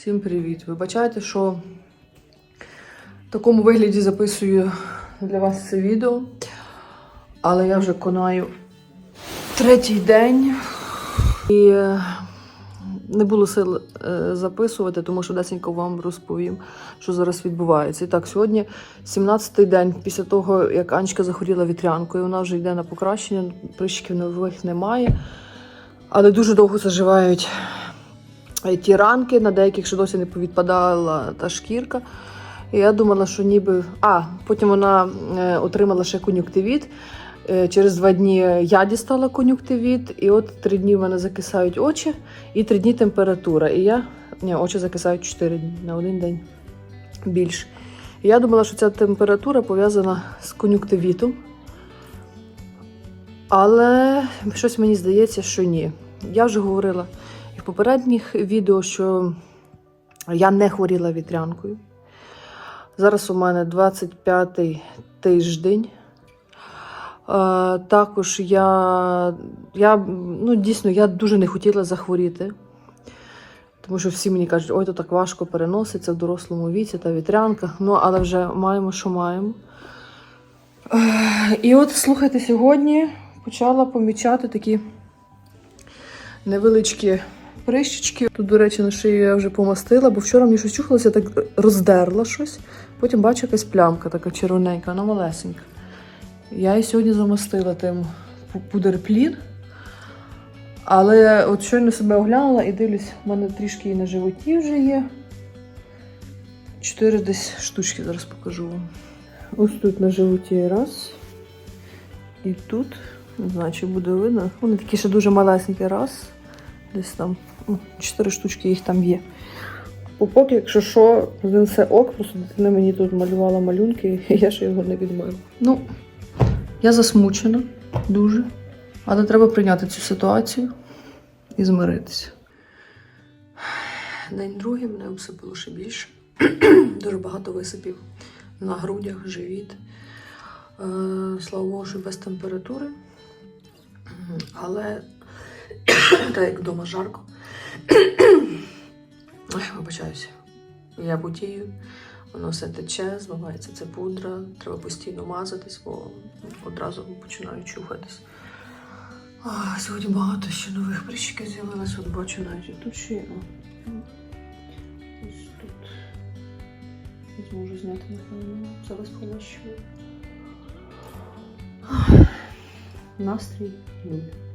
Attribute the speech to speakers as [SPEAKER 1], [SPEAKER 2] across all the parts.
[SPEAKER 1] Всім привіт! Вибачайте, що в такому вигляді записую для вас це відео. Але я вже конаю третій день і е, не було сил е, записувати, тому що десенько вам розповім, що зараз відбувається. І так, сьогодні 17-й день після того, як Анечка захворіла вітрянкою. Вона вже йде на покращення, прищиків нових немає. Але дуже довго заживають ті ранки, на деяких ще досі не повідпадала та шкірка. І я думала, що ніби. А, потім вона е, отримала ще кон'юктивіт. Е, Через два дні я дістала кон'юктивіт, і от три дні в мене закисають очі, і три дні температура. І я. Ні, очі закисають чотири дні на один день більше. І я думала, що ця температура пов'язана з кон'юктивітом. Але щось мені здається, що ні. Я вже говорила попередніх відео, що я не хворіла вітрянкою. Зараз у мене 25-й тиждень. Е, також я, я ну, дійсно я дуже не хотіла захворіти. Тому що всі мені кажуть, ой, то так важко переноситься в дорослому віці та вітрянка. Ну, але вже маємо, що маємо. Е, І от слухайте, сьогодні почала помічати такі невеличкі прищички. Тут, до речі, на шию я вже помастила, бо вчора мені щось чухалося, так роздерла щось. Потім бачу якась плямка така червоненька, вона малесенька. Я її сьогодні замастила тим пудерплін. Але от щойно себе оглянула і дивлюсь, в мене трішки і на животі вже є. Чотири десь штучки зараз покажу вам. Ось тут на животі раз. І тут, не знаю, чи буде видно. Вони такі ще дуже малесенькі раз. Десь там ну, чотири штучки їх там є. Пупок, якщо що, він все ок, просто дитина мені тут малювала малюнки, і я ще його не відмила. Ну, я засмучена дуже. Але треба прийняти цю ситуацію і змиритися. День другий мене обсипало ще більше. Дуже багато висипів на грудях, живіт. Е, слава Богу, що без температури. Але так як вдома жарко. Ой, вибачаюся. Я потію, воно все тече, змивається це пудра, треба постійно мазатись, бо одразу починаю чухатись. Сьогодні багато ще нових прищиків з'явилось, от бачу навіть тут ще є. Ось тут. Не зможу зняти, напевно. Зараз помащую. Ах, Настрій нуль.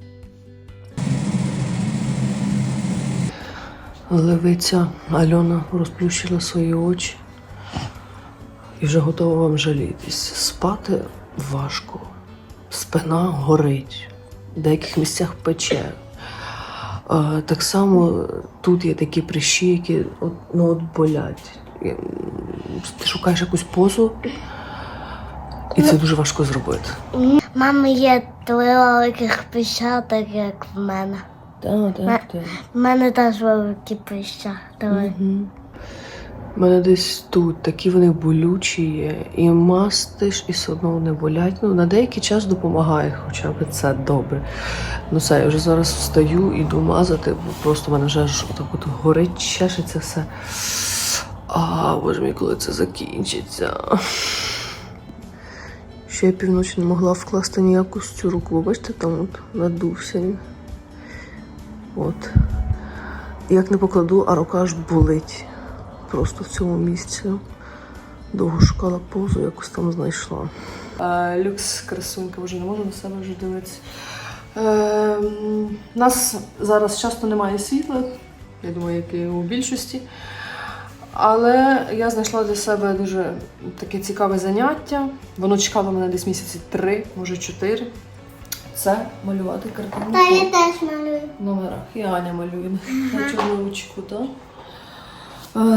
[SPEAKER 1] Левиця Альона розплющила свої очі і вже готова вам жалітись. Спати важко, спина горить, в деяких місцях пече. Так само тут є такі прищі, які от, ну, от болять. Ти шукаєш якусь позу, і це дуже важко зробити.
[SPEAKER 2] Мами є три великих пищаток, як в мене.
[SPEAKER 1] Так,
[SPEAKER 2] так,
[SPEAKER 1] так.
[SPEAKER 2] В мене теж великі пищатки.
[SPEAKER 1] Угу. У мене десь тут такі вони болючі є, і мастиш, і все одно вони болять. Ну, на деякий час допомагає, хоча б це добре. Ну все, я вже зараз встаю, іду мазати, бо просто в мене вже аж отак от горить, чешеться все. А, боже мій, коли це закінчиться. Ще я півночі не могла вкласти ніяку цю руку. Ви бачите, там от надувся він. От. Як не покладу, а рука аж болить. Просто в цьому місці. Довго шукала позу, якось там знайшла. люкс красунька, вже не можу на себе вже дивитися. Е, у нас зараз часто немає світла, я думаю, як і у більшості. Але я знайшла для себе дуже таке цікаве заняття. Воно чекало мене десь місяці три, може чотири. Це малювати картину.
[SPEAKER 2] Та я теж малюю.
[SPEAKER 1] номерах. І Аня малює на чоловічку, так?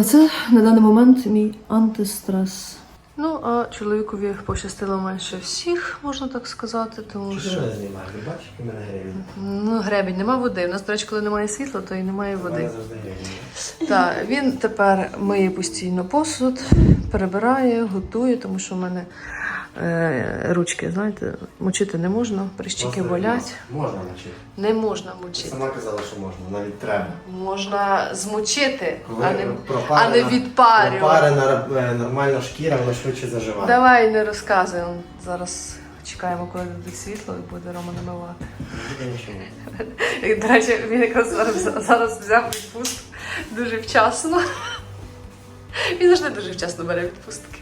[SPEAKER 1] Це на даний момент мій антистрес. Ну, а чоловікові пощастило менше всіх, можна так сказати, тому
[SPEAKER 3] Що
[SPEAKER 1] що
[SPEAKER 3] мене знімаєш? Бачиш, який в мене гривень?
[SPEAKER 1] ну, гребінь, нема води. У нас, до речі, коли немає світла, то і немає води.
[SPEAKER 3] завжди гривень.
[SPEAKER 1] Так, він тепер миє постійно посуд, перебирає, готує, тому що в мене е, ручки, знаєте, мочити не можна, прищики
[SPEAKER 3] Просто
[SPEAKER 1] болять.
[SPEAKER 3] Можна навчити.
[SPEAKER 1] Не можна
[SPEAKER 3] Ти
[SPEAKER 1] мочити.
[SPEAKER 3] сама казала, що можна, навіть треба.
[SPEAKER 1] Можна змочити, а не, а не відпарювати.
[SPEAKER 3] пропарена е, нормальна шкіра, вона швидше заживає.
[SPEAKER 1] Давай не розказуємо. Зараз чекаємо, коли дадуть світло і буде Рома намивати.
[SPEAKER 3] Нічого.
[SPEAKER 1] І, До речі, він якраз зараз, зараз взяв відпустку дуже вчасно. Він завжди дуже вчасно бере відпустки.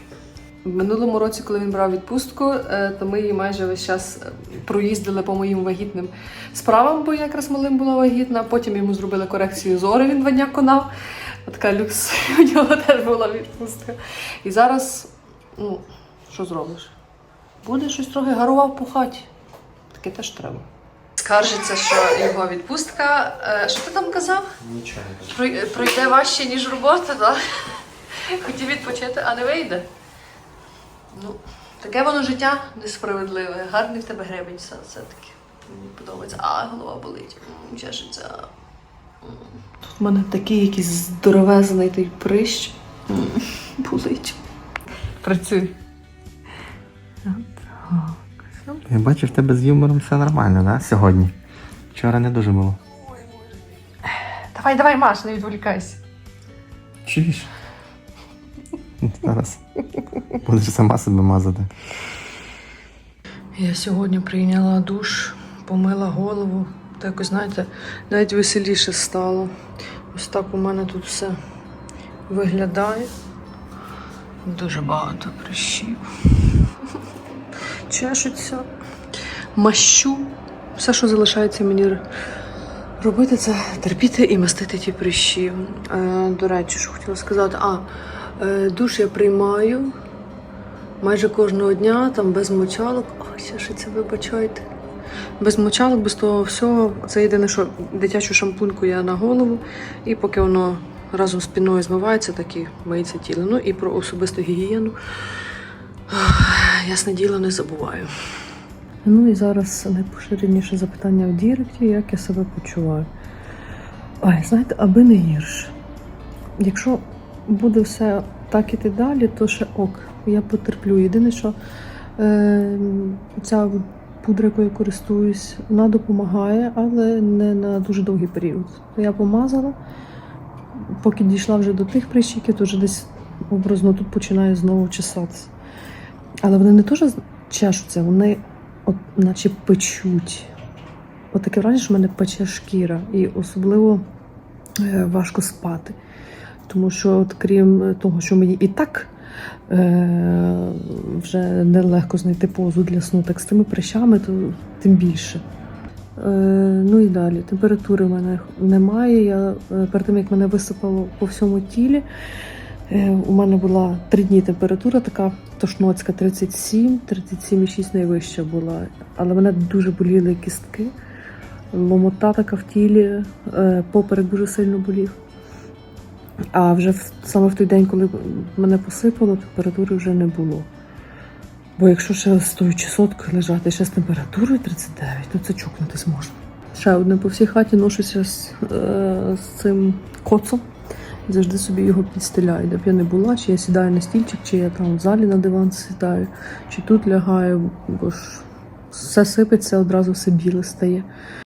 [SPEAKER 1] В минулому році, коли він брав відпустку, е, то ми її майже весь час е, проїздили по моїм вагітним справам, бо я якраз малим була вагітна. Потім йому зробили корекцію зору, він два дня конав. Така люкс, у нього теж була відпустка. І зараз, ну, що зробиш? Буде щось трохи гарував по хаті. Таке теж треба. Скаржиться, що його відпустка. е, Що ти там казав?
[SPEAKER 3] Нічого не кажу.
[SPEAKER 1] Пройде важче, ніж робота, так? Хотів відпочити, а не вийде. Ну, таке воно життя несправедливе. Гарний в тебе гребень все, все-таки. Мені подобається. А, голова болить. Чешеться. Тут в мене такий якийсь здоровезний той прищ. Болить. Працюй.
[SPEAKER 3] Я бачу, в тебе з юмором все нормально, да? Сьогодні. Вчора не дуже було.
[SPEAKER 1] Давай, давай, Маш, не відволікайся.
[SPEAKER 3] Чуєш? Зараз. Будеш сама себе мазати.
[SPEAKER 1] Я сьогодні прийняла душ, помила голову. Так якось, знаєте, навіть веселіше стало. Ось так у мене тут все виглядає. Дуже багато прищів. Чешуться, мащу. Все, що залишається мені робити, це терпіти і мастити ті прищі. Е, до речі, що хотіла сказати, а душ я приймаю майже кожного дня, там без мочалок. Ой, ще це вибачайте. Без мочалок, без того всього. Це єдине, що дитячу шампуньку я на голову, і поки воно разом з піною змивається, так і миється тіло. Ну і про особисту гігієну. Ясне діло, не забуваю. Ну і зараз найпоширеніше запитання в Діректі, як я себе почуваю. Ой, знаєте, аби не гірше. Якщо буде все так іти далі, то ще ок, я потерплю. Єдине, що е, ця пудра, якою я користуюсь, вона допомагає, але не на дуже довгий період. Я помазала, поки дійшла вже до тих прищиків, то вже десь образно тут починає знову чесатися. Але вони не теж чешуться, вони от, наче печуть. От таке враження, що в мене пече шкіра, і особливо е, важко спати. Тому що, от, крім того, що мені і так е, вже нелегко знайти позу для сну, так з тими прищами, то тим більше. Е, ну і далі. Температури в мене немає. Я е, перед тим як мене висипало по всьому тілі. е, У мене була три дні температура, така тошноцька 37, 37,6 найвища була. Але мене дуже боліли кістки, ломота така в тілі, е, поперек дуже сильно болів. А вже саме в той день, коли мене посипало, температури вже не було. Бо якщо ще з тою чесоткою лежати, ще з температурою 39, то це чокнутись можна. Ще одне по всій хаті ношуся з, е, з цим коцом. Завжди собі його підстеляю. Де б я не була, чи я сідаю на стільчик, чи я там в залі на диван сідаю, чи тут лягаю, бо ж все сипеться, одразу все біле стає.